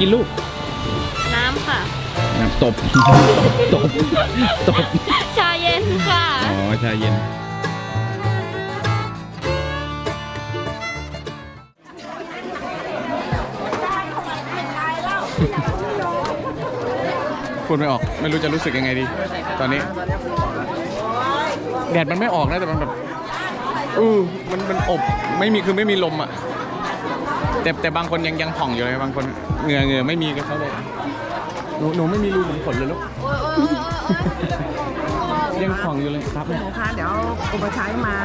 ก้มได้อะไรกินลูก น้ำค่ะน้ำตบ ตบ ตบ ชาเย็นค่ะ อ๋อ ชาเย็น พูดไม่ออก ไม่รู้จะรู้สึกยังไงดี ตอนนี้ แดดมันไม่ออกนะ แต่มันแบบ อือมันมันอบ ไม่มีคือไม่มีลมอะ แต่แต่บางคนยังยังผ่องอยู่เลยบางคนเหงื่อเหงื่อไม่มีกับเขาเลยหนูหนูไม่มีรูขุมขนเลยลูกยังผ่องอยู่เลยครับหนูคะเดี๋ยวอุปชัยมา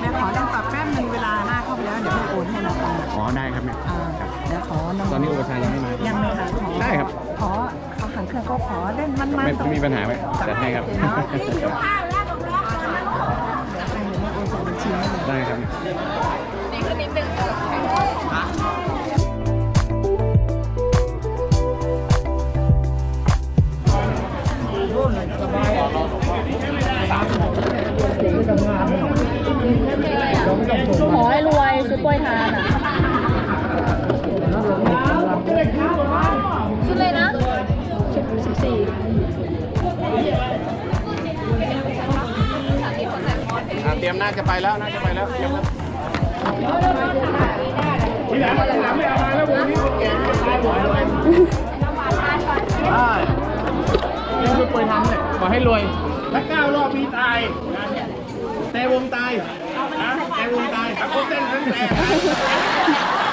แม่ขอนั่งตับแป๊บนึงเวลาหน้าเข้าไปแล้ว เดี๋ยวแม่โอนให้น้องตังอ๋อได้ครับเนี่ย อ่าเดี๋ยวขอน้องตอนนี้อุปชัยยังไม่มายังไม่ค่ะขอได้ครับ ขอเขาหันเครื่องเขาขอเล่นมันๆไม่ตรงมีปัญหาไหมจัดให้ครับ เนาะนี่หิวข้าวแล้วตรงนี้เดี๋ยวแม่โอนใส่บัญชีให้เลย ได้ครับขอ ชุดกล้วยทานอะชุดเลยนะชุดสิบสี่อะเตรียมน่าจะไปแล้วน่าจะไปแล้วเตรียมแล้วใช่ยังไม่ป่วยทำเลยขอให้รวยถ้าเก้ารอบมีตายนะแต่วงตายนะแต่ วงตายถ้าคนเต้นทั้งแต่เ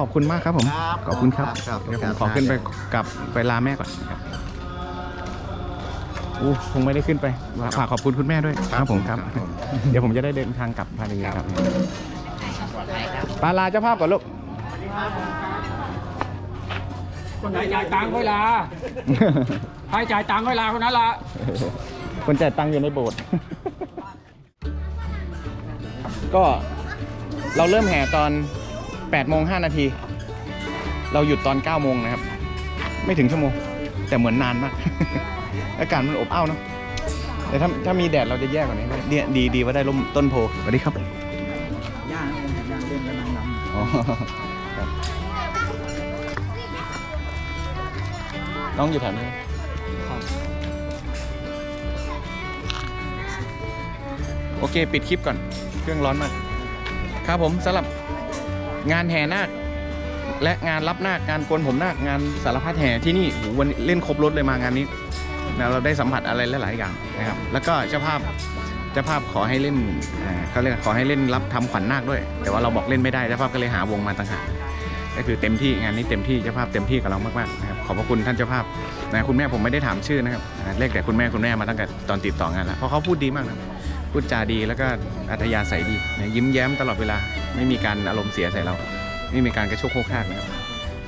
ขอบคุณมากครับผมขอบคุณครับครับเดี๋ยวผมขอขึ้นไปกลับไปลาแม่ก่อนครับอู้คงไม่ได้ขึ้นไปฝากขอบคุณคุณแม่ด้วยครับผมครับ เดี๋ยวผมจะได้เดินทางกลับพาดีครับปาลาเจ้าภาพก่อนลูก คนไหนจ่ายตังค์ค่อยลาใครจ่ายตังค์ค่อยลาคนนั้นละ คนจ่ายตังค์อยู่ในโบสถ์ ก็เราเริ่มแห่ตอน 8โมง5นาที เราหยุดตอน 9 โมงนะครับ ไม่ถึงชั่วโมง แต่เหมือนนานมาก อากาศมันอบอ้าวเนาะแต่ถ้าถ้ามีแดดเราจะแย่กว่านี้เนี่ยดีดีว่าได้ร่มต้นโพสวัสดีครับย่างย่างเล่นกันนั่งน้ำอ๋อครับน้องอยู่แถวนี้โอเค ปิดคลิปก่อน เครื่องร้อนมาก ครับผมสำหรับ งานแห่นาคและงานรับนาคงานโกนผมนาคงานสารพัดแห่ที่นี่โหวันนี้เล่นครบรถเลยมางานนี้นะเราได้สัมผัสอะไรหลายๆอย่างนะครับ แล้วก็เจ้าภาพเจ้าภาพขอให้เล่นเอ่อเขาเรียกขอให้เล่นรับทำขวัญนาคด้วย แต่ว่าเราบอกเล่นไม่ได้เจ้าภาพก็เลยหาวงมาต่างหากก็คือเต็มที่งานนี้เต็มที่เจ้าภาพเต็มที่กับเรามากๆนะครับขอบพระคุณท่านเจ้าภาพนะคุณแม่ผมไม่ได้ถามชื่อนะครับอ่าเรียกแต่คุณแม่คุณแม่มาตั้งแต่ตอนติดต่องานแล้วเพราะเขาพูดดีมากนะ พูดจาดีแล้วก็อัธยาศัยดีนะยิ้มแย้มตลอดเวลา ไม่มีการอารมณ์เสียใส่เรา ไม่มีการกระโชกโคกคากนะครับ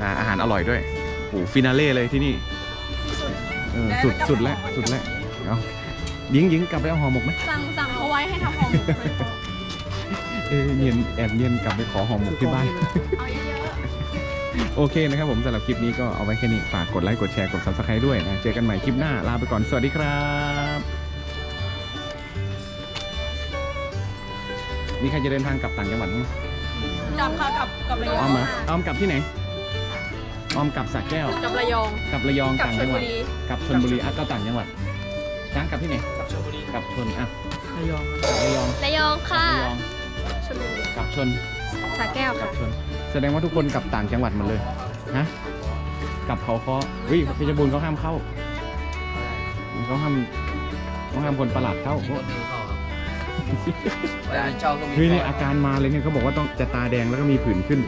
อ่าอาหารอร่อยด้วยโอ้ฟินาเล่เลยที่นี่เออสุดสุดแล้วสุดแล้วเอายิงยิงกลับไปเอาห่อหมกไหมสั่งสั่งเขาไว้ให้ทำของหมกเลยเออเนียนแอบเนียนกลับไปขอหอมหมกที่บ้าน เอาเยอะโอเคนะครับผมสำหรับคลิปนี้ก็เอาไว้แค่นี้ ฝากกดไลค์ กดแชร์ กด subscribe ด้วยนะ เจอกันใหม่คลิปหน้า ลาไปก่อน สวัสดีครับ มีใครจะเดินทางกลับต่างจังหวัดไหมๆกลับค่ะกลับกลับระยออองมมาออมกลับที่ไหนออมกลับสระแก้ว กลับระยอง กลับระยองกลับต่างชจัลงหบุวัดรี กลับชลบุรีอะก็ต่างจังหวัดช้างกลับที่ไหนกลับชลบุรีกลับชนอะระยองระยองระยองค่ะระยองชลบุรีกลับชนสระแก้วกลัค่ะบชน แสดงว่าทุกคนกลับต่างจังหวัดหมดเลยฮะกลับเขาคอวิเพชรบูรณ์เขาห้ามเข้าเขาห้ามเขาห้ามคนประหลาดเข้าเวลาเช่าก็มีเฮ้ยเนี่ยอาการมาเลยเนี่ยเขาบอกว่าต้องจะตาแดงแล้วก็มีผื่นขึ้น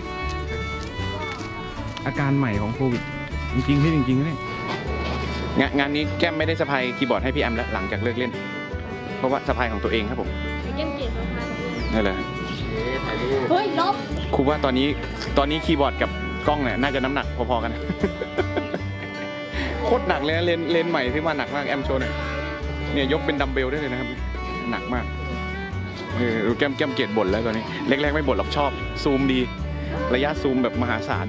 อาการใหม่ของโควิด จริงๆที่จริงๆนะเนี่ยงานงานนี้แก้มไม่ได้สะพายคีย์บอร์ดให้พี่แอมแล้วหลังจากเลิกเล่น เพราะว่าสะพายของตัวเองครับผมเยี่ยมเกียรติมากนั่นแหละถ่ายรูปเฮ้ยลบครูว่าตอนนี้ตอนนี้คีย์บอร์ดกับกล้องเนี่ยน่าจะน้ำหนักพอๆกัน โคตรหนักเลยนะเลนเลนใหม่ที่มาหนักมากแอมโชว์หน่อยเนี่ยยกเป็นดัมเบลได้เลยนะครับ หนักมาก เออดูแก้มแก้มเกลียดบ่นแล้วตอนนี้แรกๆไม่บ่นหรอกชอบ ซูมดี ระยะซูมแบบมหาศาล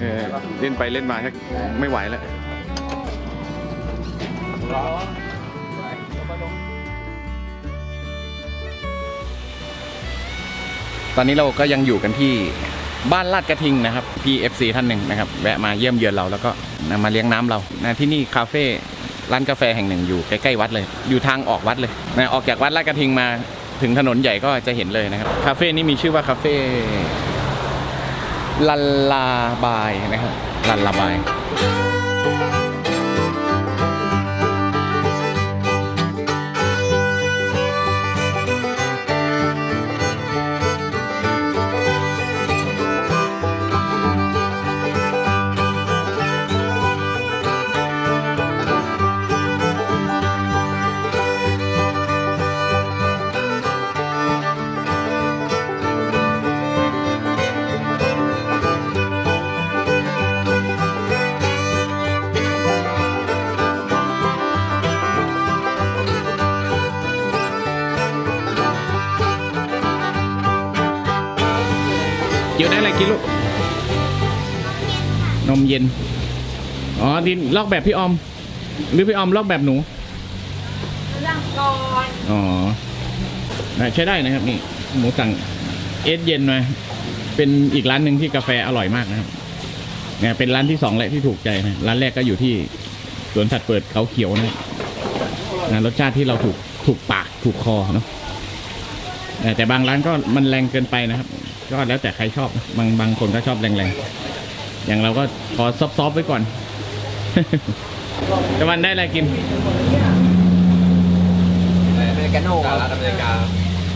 เออเล่นไปเล่นมาชักไม่ไหวแล้วตอนนี้เราก็ยังอยู่กันที่บ้านลาดกระทิงนะครับพี่ FC ท่านหนึ่งนะครับแวะมาเยี่ยมเยือนเราแล้วก็มาเลี้ยงน้ำเรานะที่นี่คาเฟ่ ร้านกาแฟแห่งหนึ่งอยู่ใกล้ๆวัดเลย อยู่ทางออกวัดเลยนะออกจากวัดลาดกระทิงมาถึงถนนใหญ่ก็จะเห็นเลยนะครับ คาเฟ่นี้มีชื่อว่าคาเฟ่ลันลาบายนะครับลันลาบาย ยวได้อะไรกินลูก นมเย็น อ๋อ ดินลอกแบบพี่ออม หรือพี่ออมลอกแบบหนูลอกก่อน อ๋อได้ใช้ได้นะครับนี่ หมูสั่งเอสเย็นมาเป็นอีกร้านหนึ่งที่กาแฟอร่อยมากนะครับเนี่ยเป็นร้านที่สองแหละที่ถูกใจนะ ร้านแรกก็อยู่ที่สวนสัตว์เปิดเขาเขียวนะนะรสชาติที่เราถูกถูกปากถูกคอเนาะแต่แต่บางร้านก็มันแรงเกินไปนะครับ ก็แล้วแต่ใครชอบนะบางบางคนก็ชอบแรงๆ อย่างเราก็พอซอฟๆไว้ก่อนตะวันได้อะไรกินริกาโน่สหรัฐอเมริกา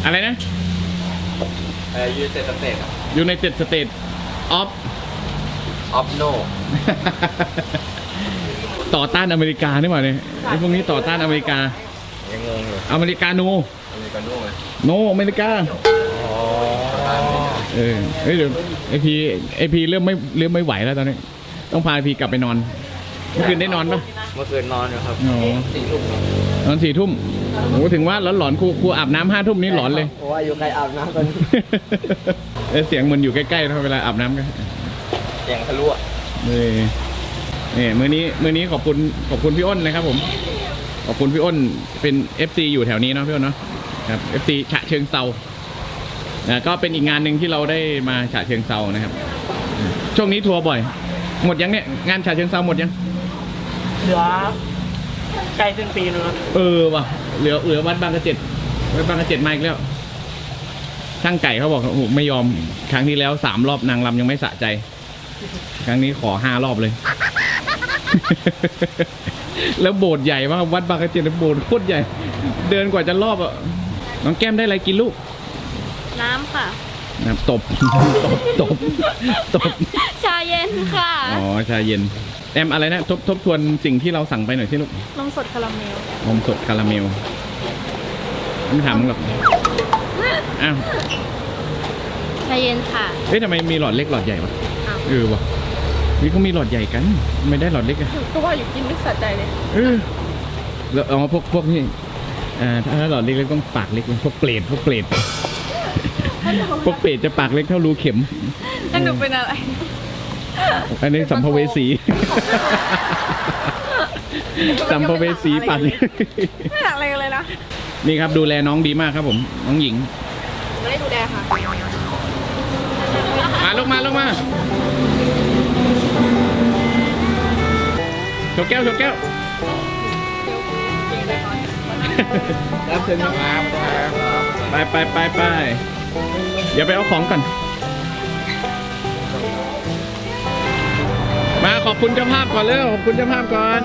อะไรนะเอ่อยูเนเต็ดสเตทอยู่ในเจ็ดสเตทออฟออฟโนต่อต้านอเมริกานี่หว่าเนี่ยไอ้พวกนี้ต่อต้านอเมริกายังงงอยู่อเมริกาโนอเมริกาโน่ไหมโนอเมริกาอ๋อ เออเฮ้ยเดี๋ยวไอพีไอพีเริ่มไม่เริ่มไม่ไหวแล้วตอนนี้ ต้องพาไอพีกลับไปนอน เมื่อคืนได้นอนปะเมื่อคืนนอนอยู่ครับอ๋อสี่ทุ่มนอนสี่ทุ่มโอ้ถึงว่าหลอนหลอนๆครูครูอาบน้ำห้าทุ่มนี่หลอนเลย โอ้ยอยู่ใครอาบน้ำตอนนี้เออเสียงเหมันอยู่ใกล้ๆนะเวลาอาบน้ำกัน เสียงทะลุอะนี่นี่มือนี้มือนี้ขอบคุณขอบคุณพี่อ้นนะครับผม ขอบคุณพี่อ้นเป็น FC อยู่แถวนี้เนาะพี่อ้นเนาะครับ FC ฉะเชิงเซา นะก็เป็นอีกงานหนึ่งที่เราได้มาฉะเชิงเซานะครับ ช่วงนี้ทัวร์บ่อย หมดยังเนี่ยงานฉะเชิงเซาหมดยัง เหลือใกล้สิ้นปีนึงแล้วเออว่ะเหลือเหลือวัดบางกระเจ็ดวัดบางกระเจ็ดมาอีกแล้ว ช่างไก่เขาบอกโอ้โหไม่ยอม ครั้งที่แล้วสามรอบนางรำยังไม่สะใจ ครั้งนี้ขอห้ารอบเลย แล้วโบสถ์ใหญ่มากวัดบางกระเจ็ดโบสถ์โคตรใหญ่ เดินกว่าจะรอบอะน้องแก้มได้อะไรกินลูก น้ำค่ะนะตบ ตบ ตบ ตบ ชาเย็นค่ะอ๋อ ชาเย็น แอมอะไรนะ ทบทบทวนสิ่งที่เราสั่งไปหน่อยสิลูกนมสดคาราเมลนมสดคาราเมลไม่ถามมึงหรอกอ้าวชาเย็นค่ะเฮ้ยทำไมมีหลอดเล็กหลอดใหญ่วะอ้าว เออวะนี่เขามีหลอดใหญ่กัน ไม่ได้หลอดเล็กอะก็ว่าอยู่กินไม่สะใจเลย เออแล้วเอาพวกพวกนี่อ่าถ้าหลอดเล็กๆต้องปากเล็กพวกเปรตพวกเปรต พวกเปรตจะปากเล็กเท่ารูเข็มแล้วหนูเป็นอะไร อันนี้สัมภเวสี สัมภเวสีปากเล็กไม่หนักอะไรเลยนะ นี่ครับดูแลน้องดีมากครับผม น้องหญิง ไม่ได้ดูแลค่ะ มาลงมาลงมาโชว์แก้วโชว์แก้วรับเชิญครับไปไปไปไป อย่าไปเอาของก่อน มาขอบคุณเจ้าภาพก่อนเร็วขอบคุณเจ้าภาพก่อน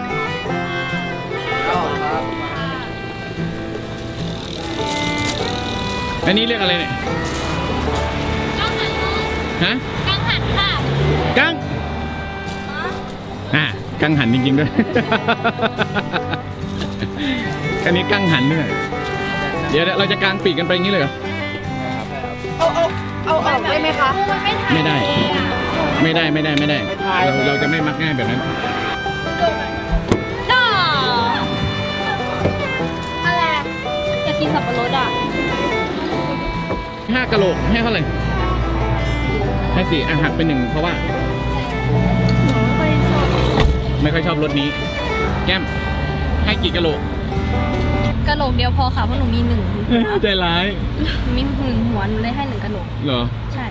อันนี้เรียกอะไรเนี่ยฮะกังหันค่ะกังอะกังหันจริงๆด้วย อันนี้กังหันด้วยเดี๋ยวเราจะกางปีกกันไปอย่างนี้เลยเหรอ เอาเอาเอาออกได้ไหมคะไม่ทันไม่ได้ ไม่ได้ไม่ได้ไม่ได้ เราเราจะไม่มักง่ายแบบนั้น น่าอะไรอยากกินสับปะรดอะห้ากะโหลกให้เท่าไหร่ให้สี่อะหักไปหนึ่งเพราะว่า หนูไม่ค่อยชอบไม่ค่อยชอบรสนี้ แก้ม ให้กี่กะโหลก กระโหลกเดียวพอค่ะเพราะหนูมีหนึ่งใจร้ายมีหนึ่งหัวหนูเลยให้หนึ่งกระโหลก เหรอใช่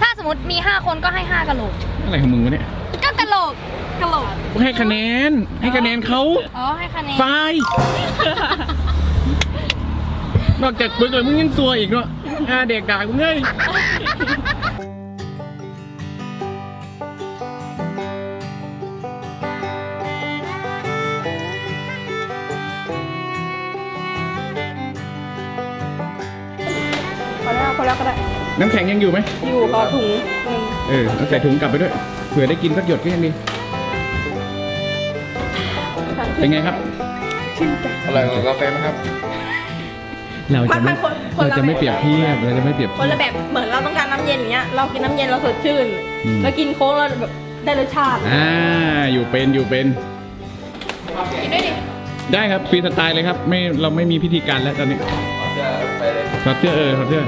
ถ้าสมมติมีห้าคนก็ให้ห้ากระโหลก อะไรของมึงวะเนี่ย ก็กระโหลกกระโหลก ให้คะแนน ให้คะแนนเขาอ๋อให้คะแนน ไฟล์นอกจากปึกเลยมึงยังตัวอีกเนาะอ่าเด็กด่ากูเงย อแล้วพอแล้วก็ได้ น้ำแข็งยังอยู่ไหม อยู่รอถุงเออเอาใส่ถุงกลับไปด้วย เผื่อได้กินสักหยดก็ยังดี เป็นไงครับอร่อยกว่ากาแฟไหมครับ เราจะไม่มันคนคนเราละ จะไม่แบบเปรียบเทียบ เราจะไม่เปรียบคนละแบบเหมือนเราต้องการน้ำเย็นอย่างเงี้ย เรากินน้ำเย็นเราสดชื่น อืม แล้วกินโค้กเราแบบได้รสชาติ อ่า อยู่เป็น อยู่เป็น กินด้วยดิได้ครับ ฟรีสไตล์เลยครับ ไม่ เราไม่มีพิธีการแล้วตอนนี้จะไปเลย ถอดเสื้อเออถอดเสื้อ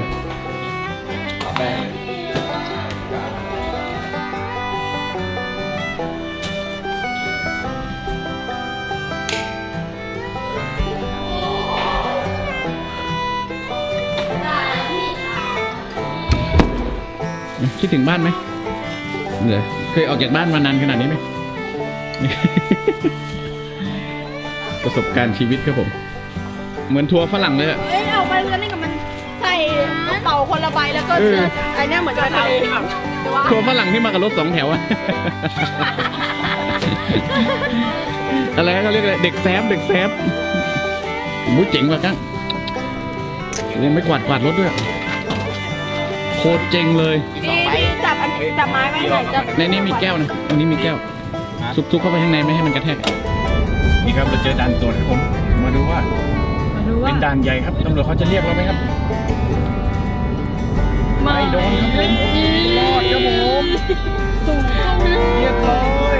คิดถึงบ้านไหมเหรอเคยออกจากบ้านมานานขนาดนี้ไหม ประสบการณ์ชีวิตครับผม เหมือนทัวร์ฝรั่งเลยอะ เอ้ยเอาไปแล้วนี่กับมันใส่กระเป๋าคนละใบแล้วก็เชือกไอ้เนี่ยเหมือนจะทะเลแต่ว่าทัวร์ฝรั่งที่มากับรถสองแถวอะ อะไรนะเขาเรียกอะไรเด็กแซฟเด็กแซฟมูเจ๋งกว่ากั้งยังไม่กวาดกวาดรถด้วยโคตรเจ๋งเลยพี่พี่จับอัน จับไม้ไว้หน่อยจับในนี้มีแก้วนะตรงนี้มีแก้วซุกซุกเข้าไปข้างในไม่ให้มันกระแทก นี่ครับเราเจอด่านตรวจครับผม มาดูว่าเป็นด่านใหญ่ครับตำรวจเขาจะเรียกเราไหมครับ ไม่โดนครับผมรอดครับผมเรียบร้อย